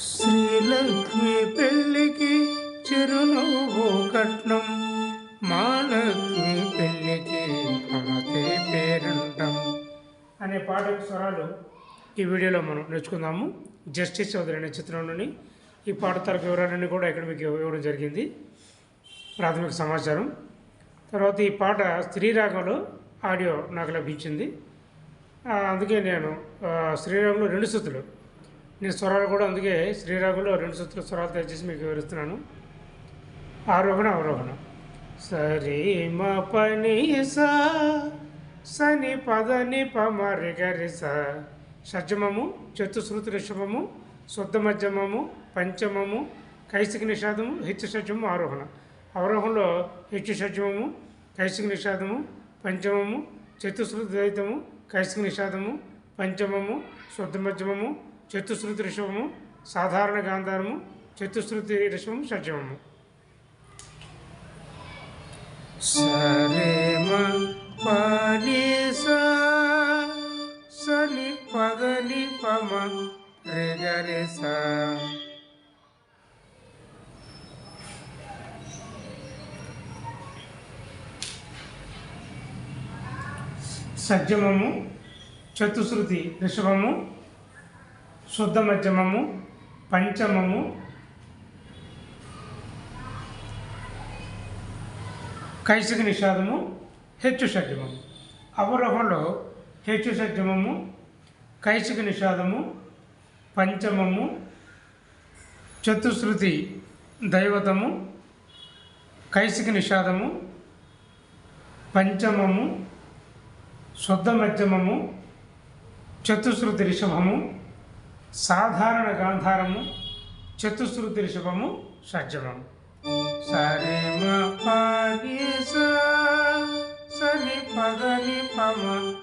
శ్రీలక్ష్మి పెళ్ళికి చిరునవ్వు కట్నం. మాలక్ష్మి పెళ్ళికి మమతే పేరంటం. అనే పాట స్వరాలు ఈ వీడియోలో మనం నేర్చుకుందాము. జస్టిస్ చౌదరి అనే చిత్రంలోని ఈ పాట తరపు వివరాలన్నీ కూడా ఇక్కడ మీకు ఇవ్వడం జరిగింది. ప్రాథమిక సమాచారం. తర్వాత ఈ పాట స్త్రీరాగంలో ఆడియో నాకు లభించింది. అందుకే నేను ఆ, శ్రీరాగంలో రెండు శృతులు. నేను స్వరాలు కూడా అందుకే శ్రీరాగంలో రెండు సూత్ర స్వరాలు దయచేసి మీకు వివరిస్తున్నాను. ఆరోహణ అవరోహణ. సరి మ పని సా సని పదని పమరి గరి స. షడ్జమము చతుశ్రుతి రిషభము శుద్ధ మధ్యమము పంచమము కైసిక నిషాదము హెచ్చు షడ్జము ఆరోహణ. అవరోహణలో హెచ్చు షడ్జమము కైసిక నిషాదము పంచమము చతుశ్రుతి ద్వైతము కైసిక నిషాదము పంచమము శుద్ధ మధ్యమము చతుశ్రుతి రిషభము సాధారణ గాంధారము చతుశ్రుతి రిషభము షడ్జమము. సరే సని పదని పమ సా సజ్జమము చతుశ్రుతి రిషభము శుద్ధ మధ్యమము పంచమము కైసిక నిషాదము హెచ్చు షడ్జమము. అవరోహంలో హెచ్చు షడ్జమము కైసిక నిషాదము పంచమము చతుశ్రుతి దైవతము కైసిక నిషాదము పంచమము శుద్ధ మధ్యమము చతుశ్రుతి రిషభము సాధారణ గాంధారము చతుశ్రుతి రిషభము షడ్జమము. సరే మ పదని పమ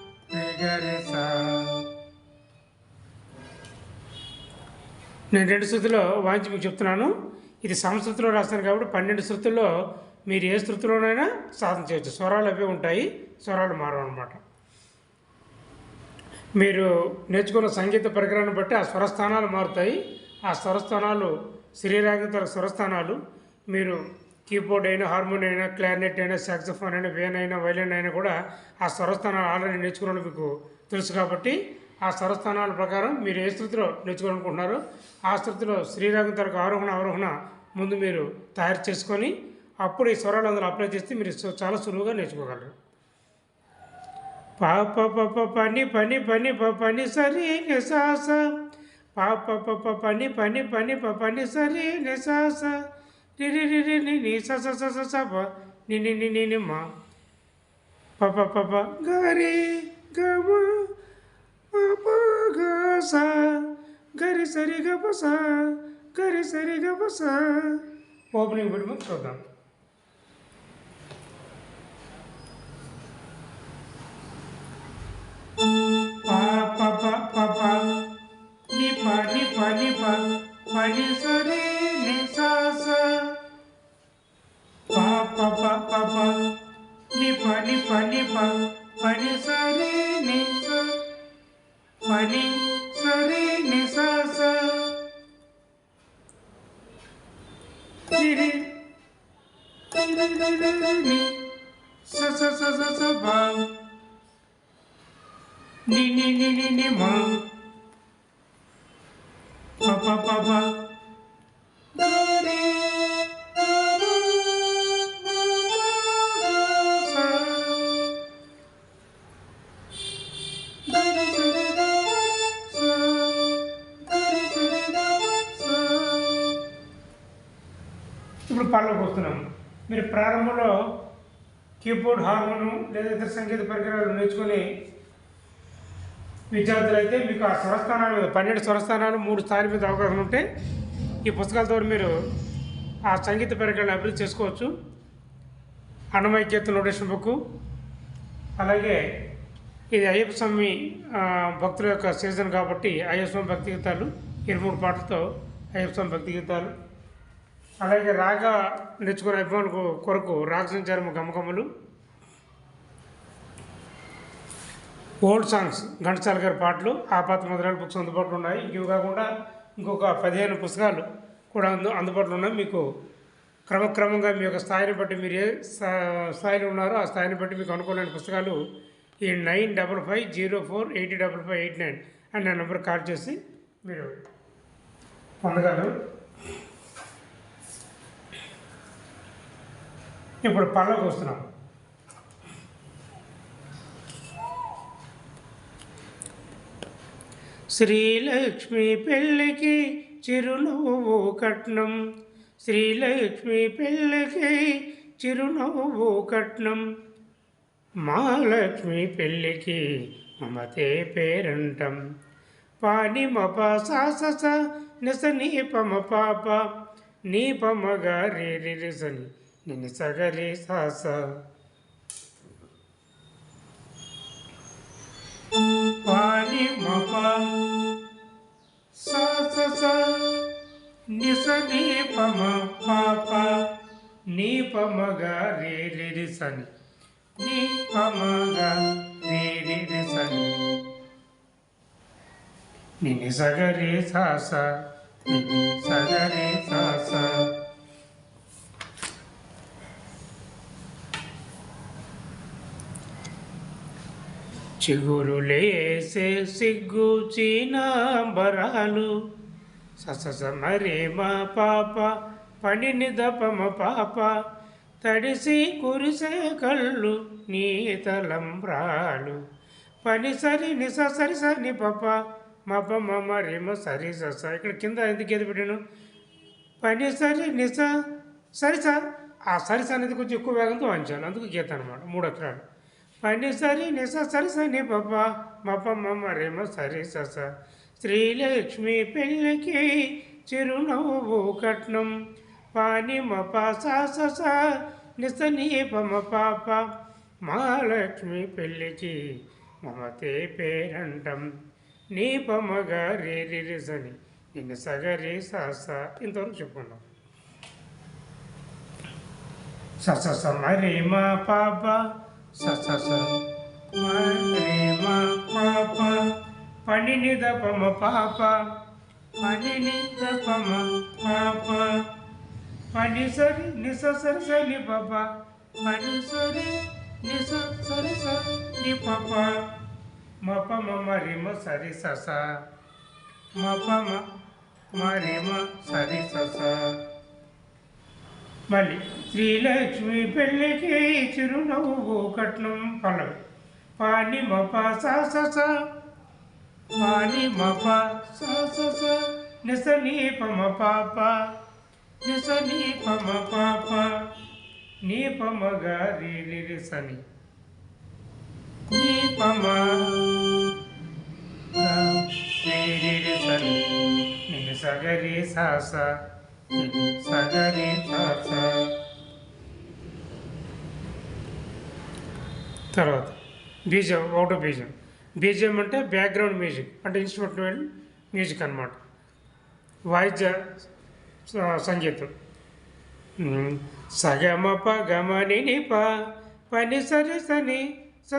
నేను రెండు శృతిలో వాయించి మీకు చెప్తున్నాను. ఇది సంస్కృతిలో రాస్తాను కాబట్టి పన్నెండు శృతుల్లో మీరు ఏ శృతిలోనైనా సాధన చేయొచ్చు. స్వరాలు అవే ఉంటాయి. స్వరాలు మారవు అనమాట మీరు నేర్చుకున్న సంగీత పరికరాన్ని బట్టి ఆ స్వరస్థానాలు మారుతాయి. ఆ స్వరస్థానాలు శ్రీరాగతల స్వరస్థానాలు. మీరు కీబోర్డ్ అయినా హార్మోన్ అయినా క్లారినెట్ అయినా సాక్సఫోన్ అయినా వేన్ అయినా వైలిన్ అయినా కూడా ఆ స్వరస్థానాలు ఆల్రెడీ నేర్చుకున్న మీకు తెలుసు కాబట్టి ఆ స్వరస్థానాల ప్రకారం మీరు ఏ స్థితిలో నేర్చుకోవాలనుకుంటున్నారో ఆ స్థితిలో శ్రీరాగం తరకు ఆరోహణ అవరోహణ ముందు మీరు తయారు చేసుకొని అప్పుడు ఈ స్వరాలు అందులో అప్లై చేస్తే మీరు చాలా సులువుగా నేర్చుకోగలరు. పా ప ప ప పని పని పని ప పని సరి నిసాస పా ప ప ప పని పని పని ప పని సరి నిసాస రి రి రి రి ని ని స స స స స ప ని ని ని ని ని మా ప ప ప ప గరి గ మ ప ప గ స గరి సరి గ ప స గరి సరి గ ప స ఓపెనింగ్ బిట్ చూద్దాం మీరు ప్రారంభంలో కీబోర్డ్ హార్మోను లేదా ఇతర సంగీత పరికరాలు నేర్చుకొని విద్యార్థులు అయితే మీకు ఆ స్వరస్థానాలు పన్నెండు స్వరస్థానాలు మూడు స్థాయి మీద అవగాహన ఉంటే ఈ పుస్తకాలతో మీరు ఆ సంగీత పరికరాలను అభివృద్ధి చేసుకోవచ్చు. అన్నమైక్యత నోటేషన్ బుక్ అలాగే ఇది అయ్యప్ప స్వామి భక్తుల యొక్క సీజన్ కాబట్టి అయ్యప్ప స్వామి భక్తి గీతాలు ఇరవై మూడు పాటలతో అయ్యప్ప స్వామి భక్తి గీతాలు అలాగే రాగ నేర్చుకునే అభిమానుల కొరకు రాగ సంచారము గమకములు ఓల్డ్ సాంగ్స్ ఘంటసాల గారి పాటలు ఆపాత మొదలైన బుక్స్ అందుబాటులో ఉన్నాయి. ఇవి కాకుండా ఇంకొక పదిహేను పుస్తకాలు కూడా అందు అందుబాటులో ఉన్నాయి. మీకు క్రమక్రమంగా మీ యొక్క స్థాయిని బట్టి మీరు ఏ స్థా- స్థాయిలో ఉన్నారో ఆ స్థాయిని బట్టి మీకు అనుకూలమైన పుస్తకాలు ఈ nine double five zero four eighty double five eight nine అని నా నెంబర్ కాల్ చేసి మీరు పొందగలరు. ఇప్పుడు పళ్ళకు వస్తున్నాం. శ్రీలక్ష్మి పెళ్ళికి చిరునవ్వు కట్నం. శ్రీలక్ష్మి పెళ్ళికి చిరునవ్వు కట్నం. మహాలక్ష్మి పెళ్ళికి మమతే పేరంటం. పాని మప సాసస నిస నీపమ పాప నీపమగా గారి రిసని నిన్ను సగరి సాస. పాని మప. సాసస నిస నీపమ పాప. నీపమగా రే రి రిసని నీపమగా రే రి రిసని నిని సగరి సాస. నిని సగరి సాస. చిగురు లేసే సిగ్గు చీనాంబరాలు. ససస మరే మా పాప పడిని దపమ పాప తడిసి కురిసే కళ్ళు నీ తలంబ్రాలు. పని సరి నిస సరి సరి పప్ప మప మమ సరి సస ఇక్కడ కింద ఎందుకు ఏది పెట్టాను? పని సరి నిస సరి సార్ ఆ సరిస అనేది కొంచెం ఎక్కువ వేగంతో వంచాను అందుకు గీత అనమాట మూడు అక్షరాలు. పని సరి నిస సరి సని పప్ప మప మమ రేమ సరి సస. శ్రీలక్ష్మి పెళ్ళికి చిరునవ్వు కట్నం. పాని మప సస నిస నీపమ పాప మహాలక్ష్మి పెళ్ళికి మమతే పేరంటం. నీపమగా రే రి రిసని నిన్ను సగరి సాస ఇంతవరకు చెప్పుకున్నాం ச ச ச ம ரே ம ப ப பனி நி த ப ம ப ப பனி நி த ப ம ப ப பனி சரி நி ச ச ச நி ப ப பனி சரி நி ச ச ச நி ப ப ಮ ಪ ಮ ಮ ರಿ ಮ ಸ ರಿ ಸ ಸ ಮ ಪ ಮ ಮ ರಿ ಮ ಸ ರಿ ಸ ಸ మళ్ళీ శ్రీలక్ష్మి పెళ్ళికి చిరునవ్వు కట్నం పలవి. పాని మప సస పాని మప సస నిస నీపమ పాప నిస నీపమ పాప. నీపమ గారి రిసని నీపమ రిసని నిన్ను సాస సగరి తర్వాత బీజం ఒకటో బీజం. బీజం అంటే బ్యాక్గ్రౌండ్ మ్యూజిక్ అంటే ఇన్స్ట్రుమెంటల్ మ్యూజిక్ అనమాట వాయిద్య సంగీతం. సగమ ప గమని ప పని సరి సని స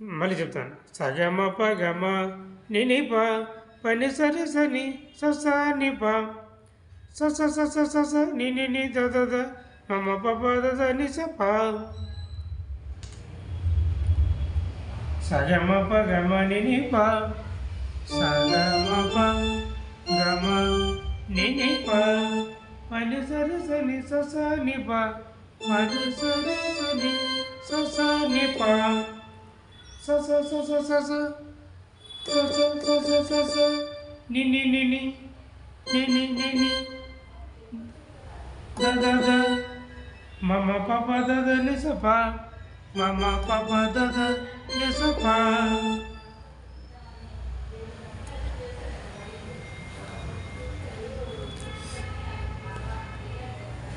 మళ్ళీ చెప్తాను. సగమ ప గమ ని ప పని సరి సని స నిప. ని ప స స స స స స ని ని ని ద ద ద మమ ప ప ద ద ని స ప సగమ ప గమ ని ని ప సగమ ప గమ ని ని ప పని సరి సని స స ని ప పని సరి సని స స ని ప స స స స స స స స స స స స ని ని ని ని ని ని ని ని ద ద ద మమ పప ద ద ని స ప మమ పప ద మమ పప దద ప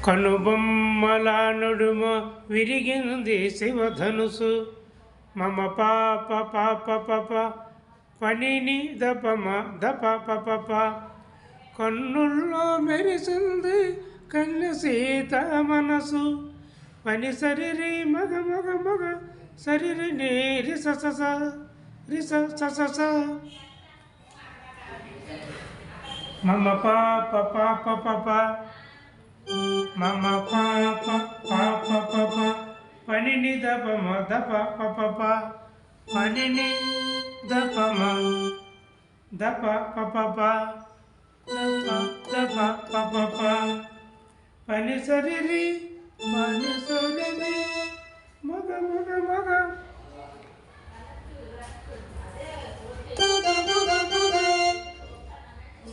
కనుబొమ్మల నుడుమ విరిగింది శివధనుసు. మమ పాప పాప పప పనిని దపమ దప పప ప. కన్నుల్లో మెరిసింది कन्सीता मनसु पनि शरीर मग मग मग शरीर ने रिस सस रिस सस सस मम पाप पाप पाप मम पाप पाप पाप पनि निद पम द पाप पाप पनि नि द पम द पाप पाप पाप पाप पाप पाप అనుసరి మనసులనే మగ మగ మగ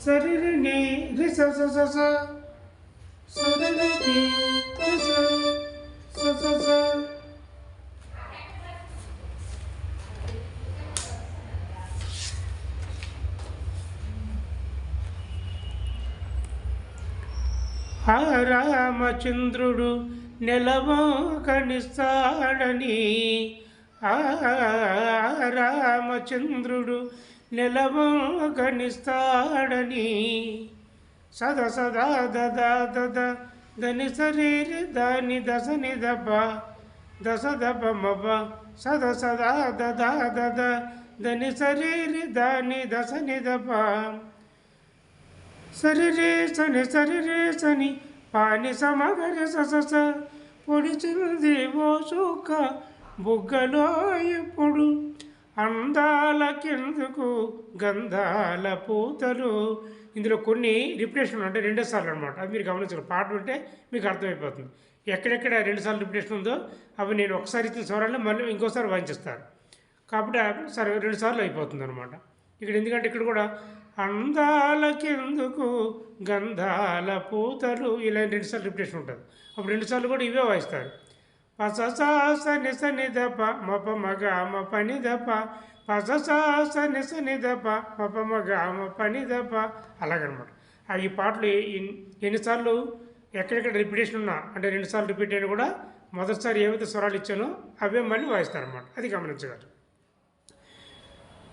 సరిని రి స స స స సుదనది రామచంద్రుడు నెలవోకనిస్తాడని రామచంద్రుడు నెలవోకనిస్తాడని సద సదా దదా దద దని శరీరి దాని దశని దప దశ దప మబ సద సదా దదా దద దని శరీరి దాని దశని దప సరిరే సని సరిరే సని పాని సమగరి సస పొడిచింది ఓ బుగ్గలో ఎప్పుడు? అందాలకెందుకు గంధాల పూతలు. ఇందులో కొన్ని రిపిటేషన్ అంటే రెండో సార్లు అనమాట అవి మీరు గమనించాలి పాట ఉంటే మీకు అర్థమైపోతుంది. ఎక్కడెక్కడ రెండు సార్లు రిపిటేషన్ ఉందో అవి నేను ఒకసారి ఇచ్చిన స్వరాన్ని మళ్ళీ ఇంకోసారి వాయించేస్తాను. కాబట్టి సరే రెండు సార్లు అయిపోతుంది అనమాట ఇక్కడ ఎందుకంటే ఇక్కడ కూడా అందాలకెందుకు గంధాల పూతలు? ఇలాంటి రెండుసార్లు రిపిటేషన్ ఉంటుంది. అప్పుడు రెండుసార్లు కూడా ఇవే వాయిస్తారు. పససాస నిస నిదప మప మగ మ పని దప పససాస నిస నిదప మప మగ మ పని దప అలాగనమాట. ఆ ఈ పాటలు ఎన్నిసార్లు ఎక్కడెక్కడ రిపిటేషన్ ఉన్నా అంటే రెండుసార్లు రిపీట్ అయినా కూడా మొదటిసారి ఏవైతే స్వరాలు ఇచ్చానో అవే మళ్ళీ వాయిస్తారనమాట. అది గమనించగలరు.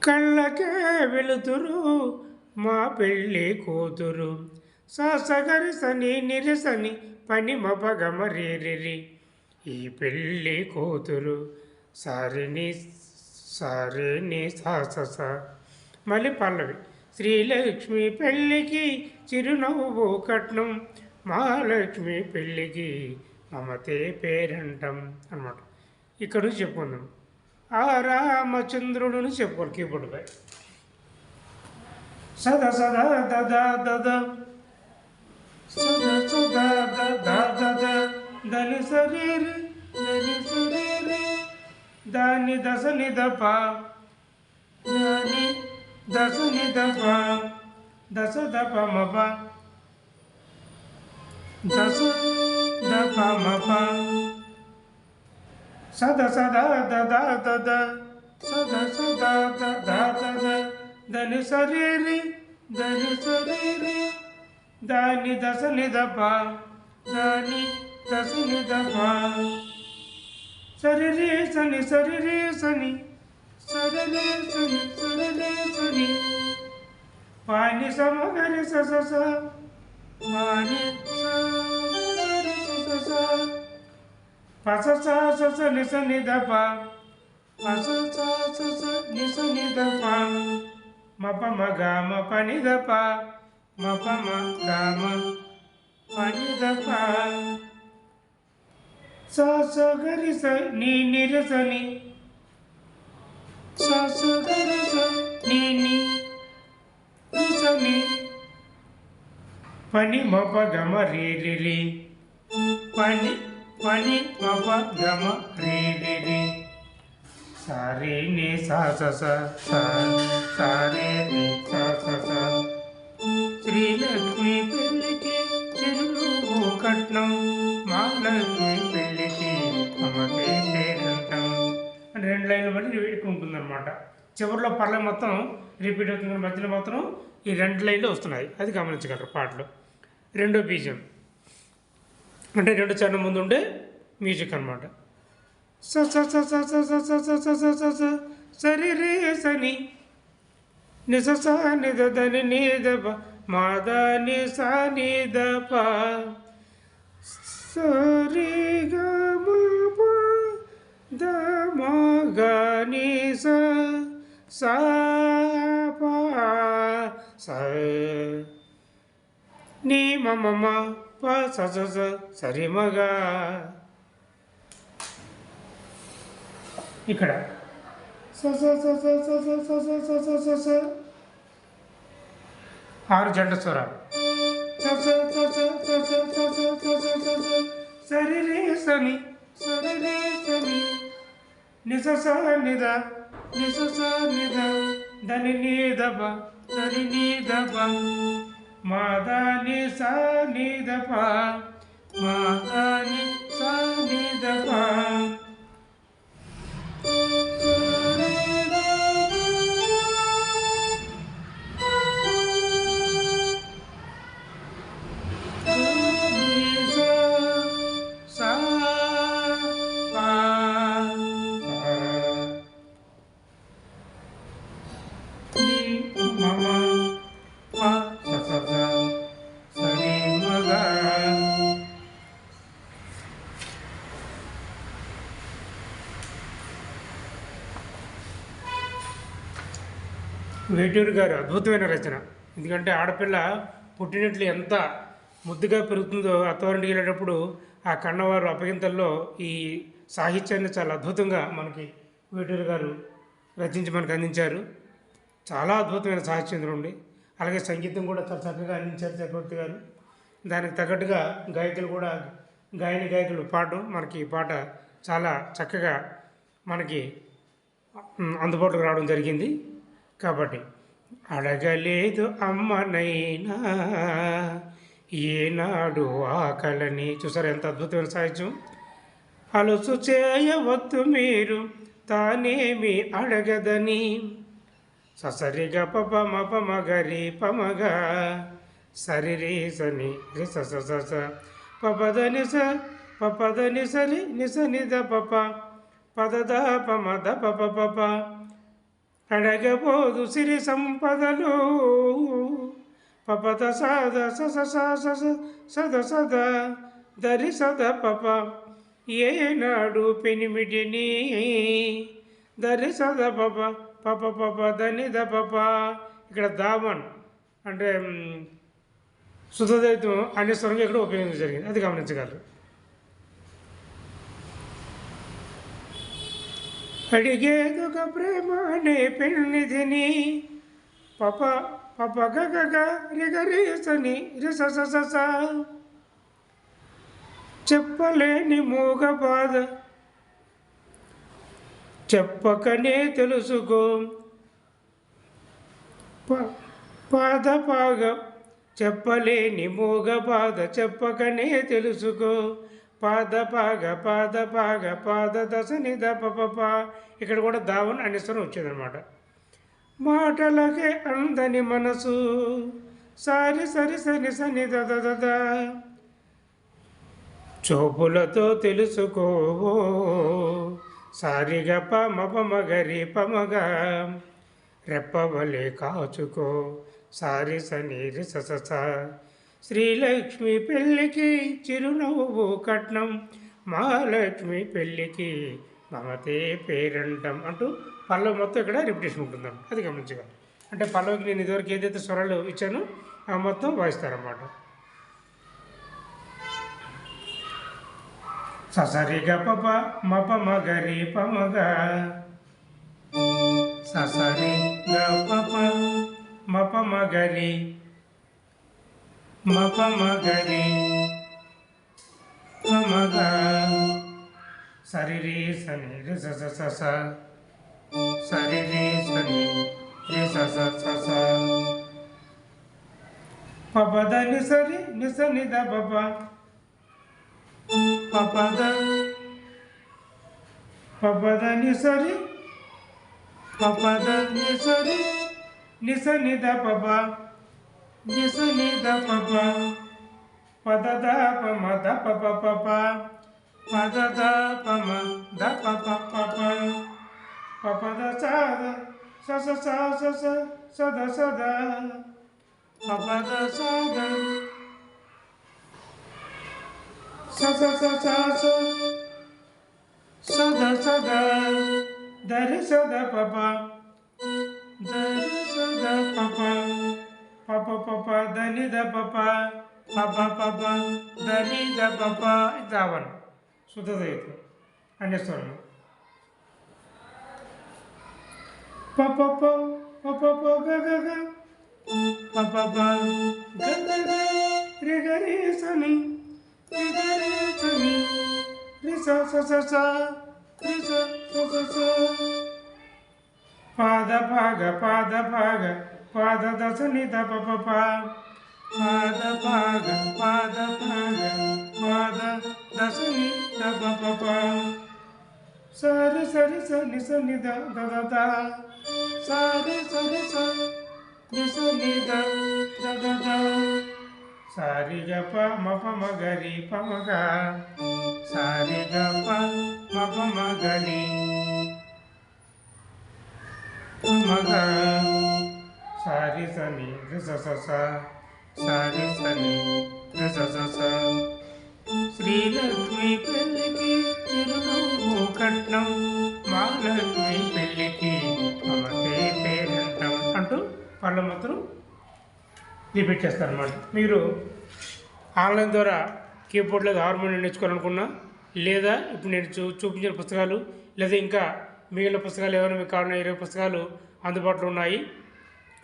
కళ్ళకే వెలుతురు మా పెళ్ళి కూతురు. ససగరిసని నిరసని పని మపగమ ఈ పెళ్ళి కూతురు సరిని సరిని సాస మళ్ళీ పల్లవి శ్రీలక్ష్మి పెళ్ళికి చిరునవ్వు కట్నం. మహాలక్ష్మి పెళ్ళికి మమతే పేరంటం అన్నమాట. ఇక్కడ నుంచి చెప్పుకుందాం. ఆ రామచంద్రుడుని చెప్పుకోవాలి కీబోర్డుపై Sa da sa da da da da. da, sa da sa da da da. da da, sariri, dali sariri. Dani da ni da ni da sa ni da pa. da ni da sa ni da pa. da sa da pa ma pa. da sa da pa ma pa. sa da sa da da da da. da, sa da. ధనుసరి ధనుసరి దాని దశని దప దాని దశని దప సరి రే సని సరి రే సని సరలే సని సరలే సని పాని సమగరి సస మాని పస సస నిసని దప పస సస నిసని దప మపమ గామ పనిదప మపమ గామ పనిదప సోసగరి స నీ నిరసని సోసగరి స నీ నీ నిరసని. పని మప గమ రే రే పని పని మప గమ రే రే సరే నీ సా స సారే శ్రీలక్ష్మి పెళ్ళికి చెరువు కట్నం మహాలక్ష్మి పెళ్ళికి అని రెండు లైన్లు బట్టి రిపీట్ ఉంటుంది అనమాట చివరిలో పర్లే మొత్తం రిపీట్ అవుతుంది మధ్యలో మాత్రం ఈ రెండు లైన్లు వస్తున్నాయి. అది గమనించగలరు పాటలు. రెండో బీజం. అంటే రెండు చరణం ముందు ఉండే మ్యూజిక్ అనమాట స స స స స స స స స స స స సరి రే సని నిస స నిద దని ని ద ప మా ద ని స ని ద ప సరి గ మ ప ద మ గ ని స స ప స నీ మమ ప స స స సరి మగా ఇక్కడ స స స స స స ఇక్కడ ఆరు జంట స్వరాలు సరిరే సని సరిరే సని నిజ నిద నిజ నిద దని నీదబ దని నీదబ మాదాని సా నీదప మాదాని సా నీదప వేటూరు గారు అద్భుతమైన రచన. ఎందుకంటే ఆడపిల్ల పుట్టినట్లు ఎంత ముద్దుగా పెరుగుతుందో అత్తవారింటికి వెళ్ళేటప్పుడు ఆ కన్నవారు అప్పగింతల్లో ఈ సాహిత్యాన్ని చాలా అద్భుతంగా మనకి వేటూరు గారు రచించి మనకు అందించారు. చాలా అద్భుతమైన సాహిత్యం ఉండి అలాగే సంగీతం కూడా చాలా చక్కగా అందించారు చక్రవర్తి గారు. దానికి తగ్గట్టుగా గాయకులు కూడా గాయని గాయకులు పాడడం మనకి ఈ పాట చాలా చక్కగా మనకి అందుబాటులోకి రావడం జరిగింది. కాబట్టి అడగలేదు అమ్మనైనా. ఏనాడు ఆకలని చూసారు ఎంత అద్భుతమైన సాహిత్యం? అలుసు చేయవద్దు మీరు తానేమి అడగదని. ససరిగ పప మప మగరి పమగ సరిరి సని రి స స స స. పపదని స పపదని సరి నిస నిద పప. పదద పమద ద పప పప అడగబోదు సిరి సంపదలు. పపద సద స స స స సద సద దరి సద పప. ఏనాడు పెనిమిటిని దరి సద పప పప పప దని ద పప. ఇక్కడ దామన్ అంటే మ్, శుద్ధదైతం అనే స్వరంగా ఇక్కడ ఉపయోగించడం జరిగింది. అది గమనించగలరు. అడిగేదొక ప్రేమ అనే పెన్నిధిని. పప పప గగ గ రిగ చెప్పలేని మూగ బాధ. చెప్పకనే తెలుసుకో. పాద పాగ. చెప్పలేని మూగ బాధ. చెప్పకనే తెలుసుకో. పాద పాగ పాద పాగ పాద దశ నిద పప ఇక్కడ కూడా దావన్ అనే స్వరం వచ్చిందనమాట మాటలకే అందని మనసు. సారి సరి సరి సని దద చూపులతో తెలుసుకోవో. సారిగా పమ మగరి పమగ రెప్పవలే కాచుకో. సారి సని రిసస శ్రీలక్ష్మి పెళ్ళికి చిరునవ్వు కట్నం. మహాలక్ష్మి పెళ్ళికి మమతే పేరంటం అంటూ పల్లవి మొత్తం ఇక్కడ రిపిటేషన్ ఉంటుందండి అది గమనించగలరు అంటే పల్లవికి నేను ఇదివరకు ఏదైతే స్వరాలు ఇచ్చానో ఆ మొత్తం వాయిస్తారన్నమాట. ససరి గ పప మప మగరి పమగ ససరి గ మప మగరి மப மகரி மக சரிரே சனி ரி ச ச ச சரிரே சனி ரி ச ச ச ச பபத நிசரி நிச நித பப பபத பபத நிசரி பபத நிசரி நிச நித பப ಗಿಸುಗಿ ದ ಪಪ ಪದದ ಪಮ ದ ಪಪ ಪಪ ಪದದ ಪಮ ದ ಪಪ ಪಪ ಪಪದ ಸಾದ ಸಸ ಸ ಸಸ ಸದ ಸದ ಪಪದ ಸಾದ ಸಸ ಸ ಸ ಸದ ಸದ ಧರಿಸದ ಪಪ ಧರಿಸದ ಪಪ pa pa pa pa da ni da pa pa pa pa pa pa da ni da pa pa धावन सुद्धा येतो आणि स्वर्ण प प प प प प ग ग ग प प प ग ग ग रे ग रे स नि रे ग रे स नि रे स स स स रे स स स स पाद भाग पाद भाग పాద దశ ని ద ప ప ప పాద పాగ పాద పాగ పాద దశ ని ద ప ప ప సరి సరి సని సని ద ద ద ద సరి సరి స ని సని ద ద ద ద సారి గ ప మ ప మ గ రి ప మ గ సారి గ ప మ ప మ గ రి మగ సారి సని రిస సారి సని రిస శ్రీలక్ష్మి పెళ్ళికి చిరునవ్వు కట్నం మహాలక్ష్మి పెళ్ళికి మమతే పేరంటం అంటూ వాళ్ళ మాత్రం రిపీట్ చేస్తారన్నమాట. మీరు ఆన్లైన్ ద్వారా కీబోర్డ్ లేదా హార్మోనియం నేర్చుకోవాలనుకున్నా లేదా ఇప్పుడు నేను చూ చూపించిన పుస్తకాలు లేదా ఇంకా మిగిలిన పుస్తకాలు ఏమైనా మీకు కావాలన్నా ఇరవై పుస్తకాలు అందుబాటులో ఉన్నాయి.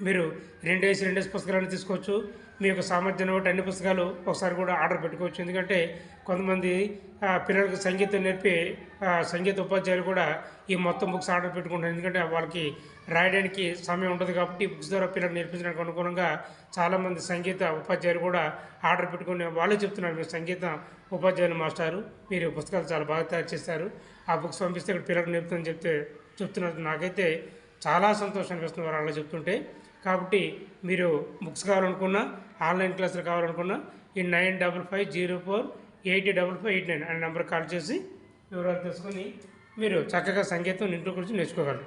మీరు రెండేసి రెండేసి పుస్తకాలను తీసుకోవచ్చు. మీ యొక్క సామర్థ్యాన్ని బట్టి అన్ని పుస్తకాలు ఒకసారి కూడా ఆర్డర్ పెట్టుకోవచ్చు. ఎందుకంటే కొంతమంది పిల్లలకు సంగీతం నేర్పి సంగీత ఉపాధ్యాయులు కూడా ఈ మొత్తం బుక్స్ ఆర్డర్ పెట్టుకుంటారు ఎందుకంటే వాళ్ళకి రాయడానికి సమయం ఉండదు కాబట్టి బుక్స్ ద్వారా పిల్లలకు నేర్పించడానికి అనుగుణంగా చాలామంది సంగీత ఉపాధ్యాయులు కూడా ఆర్డర్ పెట్టుకుని వాళ్ళే చెప్తున్నారు. మీరు సంగీతం ఉపాధ్యాయులు మాస్టారు. మీరు పుస్తకాలు చాలా బాగా తయారు చేస్తారు ఆ బుక్స్ పంపిస్తే ఇక్కడ పిల్లలకు నేర్పుతుందని చెప్తే చెప్తున్నారు. నాకైతే చాలా సంతోషం అనిపిస్తుంది వాళ్ళు అలా చెప్తుంటే. కాబట్టి మీరు బుక్స్ కావాలనుకున్నా ఆన్లైన్ క్లాసులు కావాలనుకున్నా ఈ nine double five zero four eight double five eight nine అనే నెంబర్ కాల్ చేసి వివరాలు తెలుసుకొని మీరు చక్కగా సంగీతం ఇంట్లో గురించి నేర్చుకోగలరు.